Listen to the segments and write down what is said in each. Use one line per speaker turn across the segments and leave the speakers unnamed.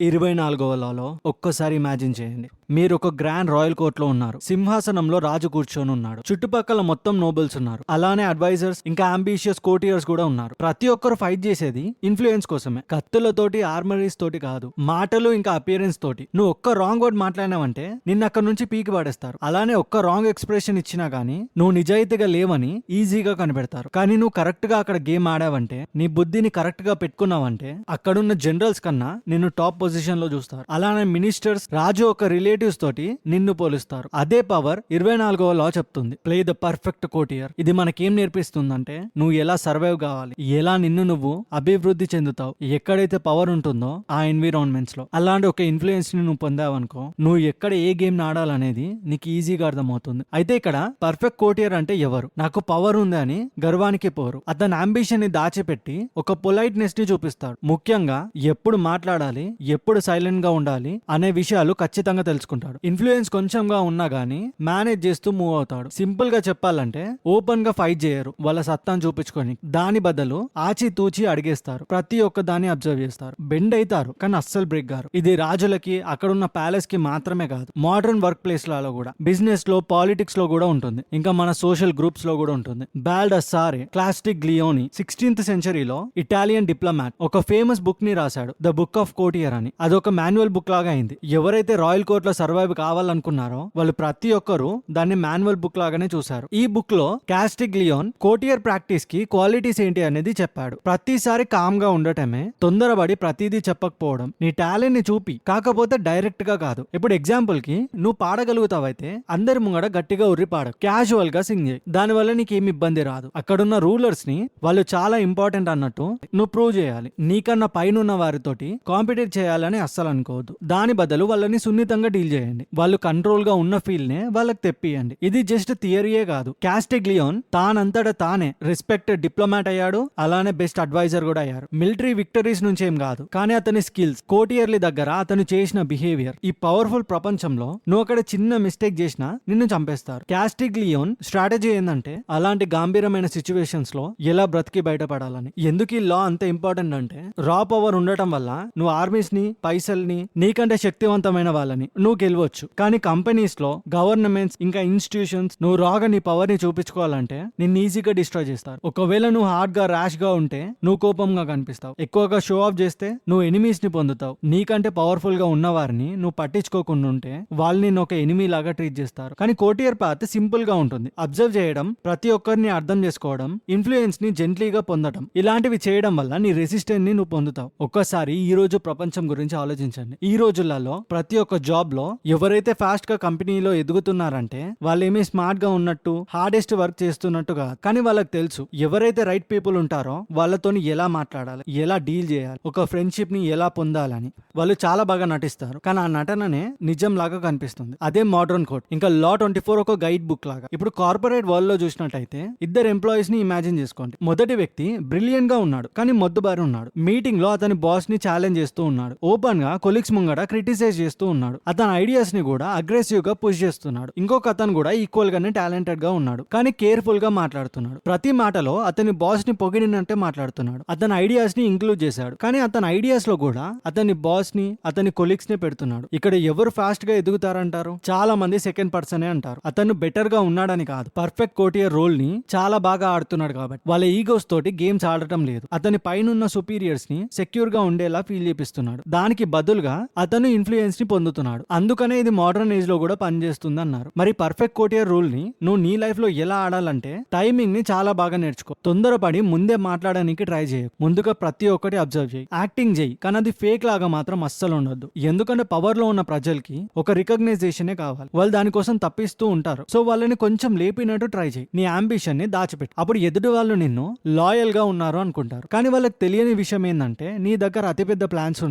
ఇరవై నాలుగవ లాలో ఒక్కసారి ఇమాజిన్ చేయండి. మీరు ఒక గ్రాండ్ రాయల్ కోర్ట్లో ఉన్నారు. సింహాసనంలో రాజు కూర్చొని ఉన్నాడు. చుట్టుపక్కల మొత్తం నోబెల్స్ ఉన్నారు. అలానే అడ్వైజర్స్ ఇంకా అంబిషియస్ కోటియర్స్ కూడా ఉన్నారు. ప్రతి ఒక్కరు ఫైట్ చేసేది ఇన్ఫ్లుయెన్స్ కోసమే. కత్తులతోటి ఆర్మరీస్ తోటి కాదు. మాటలు ఇంకా అపియరెన్స్ తోటి. నువ్వు ఒక్క రాంగ్ వర్డ్ మాట్లాడినావంటే నిన్ను అక్కడ నుంచి పీకి పడేస్తారు. అలానే ఒక్క రాంగ్ ఎక్స్ప్రెషన్ ఇచ్చినా గానీ నువ్వు నిజాయితీగా లేవని ఈజీగా కనిపెడతారు. కానీ నువ్వు కరెక్ట్గా అక్కడ గేమ్ ఆడావంటే నీ బుద్ధిని కరెక్ట్గా పెట్టుకున్నావంటే అక్కడున్న జనరల్స్ కన్నా నిన్ను టాప్ పొజిషన్లో చూస్తారు. అలానే మినిస్టర్స్ రాజు ఒక రిలేటివ్స్ తోటి నిన్ను పోలుస్తారు. అదే పవర్ ఇరవై నాలుగవ లా చెప్తుంది ప్లే ద పర్ఫెక్ట్ కోటియర్ ఇది మనకేం నేర్పిస్తుందంటే నువ్వు ఎలా సర్వైవ్ కావాలి? ఎలా నిన్ను నువ్వు అభివృద్ధి చెందుతావు? ఎక్కడైతే పవర్ ఉంటుందో ఆ ఎన్విరాన్మెంట్స్లో. అలాంటి ఒక ఇన్ఫ్లుయెన్స్ని నువ్వు పొందావనుకో నువ్వు ఎక్కడ ఏ గేమ్ ఆడాలనేది నీకు ఈజీగా అర్థమవుతుంది. అయితే ఇక్కడ పర్ఫెక్ట్ కోటియర్ అంటే ఎవరు? నాకు పవర్ ఉంది అని గర్వానికి పోరు. అతని అంబిషన్ని దాచిపెట్టి ఒక పొలైట్నెస్ని చూపిస్తాడు. ముఖ్యంగా ఎప్పుడు మాట్లాడాలి ఎప్పుడు సైలెంట్గా ఉండాలి అనే విషయాలు ఖచ్చితంగా తెలుసుకుంటాడు. ఇన్ఫ్లుయెన్స్ కొంచెంగా ఉన్నా గానీ మేనేజ్ చేస్తూ మూవ్ అవుతాడు. సింపుల్గా చెప్పాలంటే ఓపెన్గా ఫైట్ చేయరు. వాళ్ళ సత్తాను చూపించుకొని దాని బదులు ఆచితూచి అడిగేస్తారు. ప్రతి ఒక్క దాన్ని అబ్జర్వ్ చేస్తారు. బెండ్ అవుతారు కానీ అస్సలు బ్రేక్ గారు ఇది రాజులకి అక్కడున్న ప్యాలెస్కి మాత్రమే కాదు మోడర్న్ వర్క్ ప్లేస్లలో కూడా. బిజినెస్లో పాలిటిక్స్లో కూడా ఉంటుంది. ఇంకా మన సోషల్ గ్రూప్స్లో కూడా ఉంటుంది. Baldassare Castiglione sixteenth సెంచరీలో ఇటాలియన్ డిప్లొమాట్ ఒక ఫేమస్ బుక్ని రాశాడు. ద బుక్ ఆఫ్ కోటియర్ అని. అదొక మాన్యువల్ బుక్ లాగా అయింది. ఎవరైతే రాయల్ కోర్ట్లో సర్వైవ్ కావాలనుకున్నారో వాళ్ళు ప్రతి ఒక్కరు దాన్ని మాన్యువల్ బుక్ లాగానే చూశారు. ఈ బుక్లో కాస్టిక్ లియోన్ కోటియర్ ప్రాక్టీస్కి క్వాలిటీస్ ఏంటి అనేది చెప్పాడు. ప్రతిసారి కామ్గా ఉండటమే తొందరపడి ప్రతిదీ చెప్పకపోవడం నీ టాలెంట్ని చూపి కాకపోతే డైరెక్ట్గా కాదు. ఇప్పుడు ఎగ్జాంపుల్కి నువ్వు పాడగలుగుతావైతే అందరి ముంగడ గట్టిగా ఉర్రి పాడు క్యాజువల్గా సింగ్ చేయి. దానివల్ల నీకేం ఇబ్బంది రాదు. అక్కడున్న రూలర్స్ని వాళ్ళు చాలా ఇంపార్టెంట్ అన్నట్టు నువ్వు ప్రూవ్ చేయాలి. నీకన్నా పైన ఉన్న వారితోటి కాంపిటేట్ చేయాలని అస్సలు అనుకోవద్దు. దాని బదులు వాళ్ళని సున్నితంగా డీల్ చేయండి. వాళ్ళు కంట్రోల్గా ఉన్న ఫీల్ నే వాళ్ళకి తెప్పియండి. ఇది జస్ట్ థియరీయే కాదు. క్యాస్టిక్ లియోన్ తానంతట తానే రెస్పెక్ట్ డిప్లొమాట్ అయ్యాడు. అలానే బెస్ట్ అడ్వైజర్ కూడా అయ్యారు. మిలిటరీ విక్టరీస్ నుంచి ఏం కాదు. కానీ అతని స్కిల్స్ కోటియర్లీ దగ్గర అతను చేసిన బిహేవియర్ ఈ పవర్ఫుల్ ప్రపంచంలో నువ్వు అక్కడ చిన్న మిస్టేక్ చేసినా నిన్ను చంపేస్తారు. క్యాస్టిక్ లియోన్ స్ట్రాటజీ ఏంటంటే అలాంటి గంభీరమైన సిచ్యువేషన్స్లో ఎలా బ్రతికి బయటపడాలని. ఎందుకు ఈ లా అంత ఇంపార్టెంట్ అంటే రా పవర్ ఉండటం వల్ల నువ్వు ఆర్మీస్ని పైసల్ని నీకంటే శక్తివంతమైన వాళ్ళని నువ్వు గెలవచ్చు. కానీ కంపెనీస్లో గవర్నమెంట్స్ ఇంకా ఇన్స్టిట్యూషన్స్ నువ్వు రాగా నీ పవర్ని చూపించుకోవాలంటే నిన్ను ఈజీగా డిస్ట్రాయ్ చేస్తారు. ఒకవేళ నువ్వు హార్డ్గా ర్యాష్గా ఉంటే నువ్వు కోపంగా కనిపిస్తావు. ఎక్కువగా షో ఆఫ్ చేస్తే నువ్వు ఎనిమీస్ని పొందుతావు. నీకంటే పవర్ఫుల్గా ఉన్న వారిని నువ్వు పట్టించుకోకుండా ఉంటే వాళ్ళు నిన్ను ఒక ఎనిమీ లాగా ట్రీట్ చేస్తారు. కానీ కోటియర్ పాత్ సింపుల్గా ఉంటుంది. అబ్జర్వ్ చేయడం ప్రతి ఒక్కరిని అర్థం చేసుకోవడం ఇన్ఫ్లుయెన్స్ని జెంట్లీగా పొందడం ఇలాంటివి చేయడం వల్ల నీ రెసిస్టెంట్ని నువ్వు పొందుతావు. ఒక్కసారి ఈ రోజు ప్రపంచం గురించి ఆలోచించండి. ఈ రోజులలో ప్రతి ఒక్క జాబ్లో ఎవరైతే ఫాస్ట్గా కంపెనీలో ఎదుగుతున్నారంటే వాళ్ళు ఏమీ స్మార్ట్గా ఉన్నట్టు హార్డెస్ట్ వర్క్ చేస్తున్నట్టు కాదు కానీ వాళ్ళకి తెలుసు ఎవరైతే రైట్ పీపుల్ ఉంటారో వాళ్ళతోని ఎలా మాట్లాడాలి ఎలా డీల్ చేయాలి ఒక ఫ్రెండ్షిప్ని ఎలా పొందాలని వాళ్ళు చాలా బాగా నటిస్తారు. కానీ ఆ నటననే నిజం లాగా కనిపిస్తుంది. అదే మోడర్న్ కోడ్ ఇంకా లా ట్వంటీ ఫోర్ ఒక గైడ్ బుక్ లాగా. ఇప్పుడు కార్పొరేట్ వరల్డ్లో చూసినట్టయితే ఇద్దరు ఎంప్లాయీస్ని ఇమాజిన్ చేసుకోండి. మొదటి వ్యక్తి బ్రిలియంట్గా ఉన్నాడు కానీ మొద్దుబారి ఉన్నాడు. మీటింగ్లో అతని బాస్ని ఛాలెంజ్ చేస్తూ ఉన్నాడు. ఓపెన్గా కొలీగ్స్ ముంగడ క్రిటిసైజ్ చేస్తూ ఉన్నాడు. అతని ఐడియాస్ని కూడా అగ్రెసివ్గా పుష్ చేస్తున్నాడు. ఇంకొక అతను కూడా ఈక్వల్ గానే టాలెంటెడ్గా ఉన్నాడు. కానీ కేర్ఫుల్గా మాట్లాడుతున్నాడు. ప్రతి మాటలో అతని బాస్ని పొగిడినట్టే మాట్లాడుతున్నాడు. అతని ఐడియాస్ని ఇంక్లూడ్ చేశాడు. కానీ అతని ఐడియాస్లో కూడా అతని బాస్ని అతని కొలీగ్స్ని పెడుతున్నాడు. ఇక్కడ ఎవరు ఫాస్ట్గా ఎదుగుతారంటారు? చాలా మంది సెకండ్ పర్సనే అంటారు. అతను బెటర్గా ఉన్నాడని కాదు. పర్ఫెక్ట్ కోటియర్ రోల్ని చాలా బాగా ఆడుతున్నాడు కాబట్టి. వాళ్ళ ఈగోస్ తోటి గేమ్స్ ఆడటం లేదు. అతని పైనున్న సుపీరియర్స్ని సెక్యూర్గా ఉండేలా ఫీల్ చేపిస్తున్నాడు. దానికి బదులుగా అతను ఇన్ఫ్లుయెన్స్ని పొందుతున్నాడు. అందుకనే ఇది మోడర్న్ ఏజ్లో కూడా పనిచేస్తుంది అన్నారు మరి పర్ఫెక్ట్ కోటియర్ రూల్ని నువ్వు నీ లైఫ్లో ఎలా ఆడాలంటే టైమింగ్ని చాలా బాగా నేర్చుకో. తొందరపడి ముందే మాట్లాడడానికి ట్రై చేయ. ముందుగా ప్రతి ఒక్కటి అబ్జర్వ్ చేయి. యాక్టింగ్ చేయి. కానీ అది ఫేక్ లాగా మాత్రం అస్సలు ఉండొద్దు. ఎందుకంటే పవర్లో ఉన్న ప్రజలకి ఒక రికగ్నైజేషనే కావాలి. వాళ్ళు దానికోసం తప్పిస్తూ ఉంటారు. సో వాళ్ళని కొంచెం లేపినట్టు ట్రై చేయి. నీ అంబిషన్ని దాచిపెట్టు. అప్పుడు ఎదుటి వాళ్ళు నిన్ను లాయల్గా ఉన్నారు అనుకుంటారు. కానీ వాళ్ళకి తెలియని విషయం ఏంటంటే నీ దగ్గర అతిపెద్ద ప్లాన్స్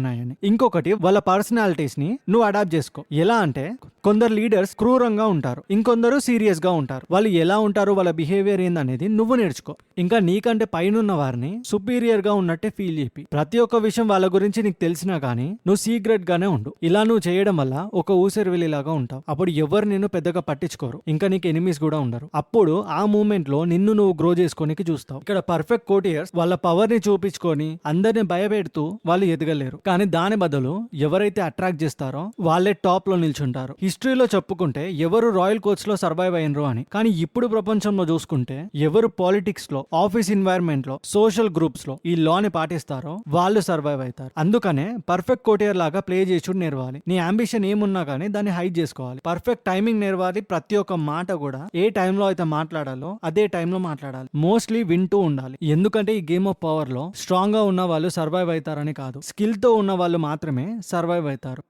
ఇంకొకటి వాళ్ళ పర్సనాలిటీస్ని నువ్వు అడాప్ట్ చేసుకో. ఎలా అంటే కొందరు లీడర్స్ క్రూరంగా ఉంటారు. ఇంకొందరు సీరియస్గా ఉంటారు. వాళ్ళు ఎలా ఉంటారు? వాళ్ళ బిహేవియర్ ఏందనేది నువ్వు నేర్చుకో. ఇంకా నీకంటే పైనున్న వారిని సుపీరియర్గా ఉన్నట్టే ఫీల్ చెప్పి ప్రతి ఒక్క విషయం వాళ్ళ గురించి నీకు తెలిసినా కానీ నువ్వు సీక్రెట్ గానే ఉండు. ఇలా నువ్వు చేయడం వల్ల ఒక ఊసరి వెళ్ళేలాగా ఉంటావు. అప్పుడు ఎవరు నిన్ను పెద్దగా పట్టించుకోరు. ఇంకా నీకు ఎనిమీస్ కూడా ఉండరు. అప్పుడు ఆ మూమెంట్లో నిన్ను నువ్వు గ్రో చేసుకోనికి చూస్తావు. ఇక్కడ పర్ఫెక్ట్ కోటియర్స్ వాళ్ళ పవర్ని చూపించుకొని అందరిని భయపెడుతూ వాళ్ళు ఎదగలేరు. కానీ దాని బదులు ఎవరైతే అట్రాక్ట్ చేస్తారో వాళ్ళే టాప్లో నిల్చుంటారు హిస్టరీలో చెప్పుకుంటే ఎవరు రాయల్ కోచ్లో సర్వైవ్ అయినరు అని కానీ ఇప్పుడు ప్రపంచంలో చూసుకుంటే ఎవరు పాలిటిక్స్లో ఆఫీస్ ఎన్వైరన్మెంట్లో సోషల్ గ్రూప్స్లో ఈ లా ని పాటిస్తారో వాళ్ళు సర్వైవ్ అవుతారు. అందుకనే పర్ఫెక్ట్ కోటియర్ లాగా ప్లే చేసుడు నేర్వాలి. నీ అంబిషన్ ఏమున్నా కానీ దాన్ని హైడ్ చేసుకోవాలి. పర్ఫెక్ట్ టైమింగ్ నేర్వాలి. ప్రతి ఒక్క మాట కూడా ఏ టైంలో అయితే మాట్లాడాలో అదే టైంలో మాట్లాడాలి. మోస్ట్లీ వింటూ ఉండాలి. ఎందుకంటే ఈ గేమ్ ఆఫ్ పవర్లో స్ట్రాంగ్గా ఉన్న వాళ్ళు సర్వైవ్ అవుతారని కాదు. స్కిల్తో ఉన్న వాళ్ళు మాత్రమే సర్వైవ్ అవుతారు.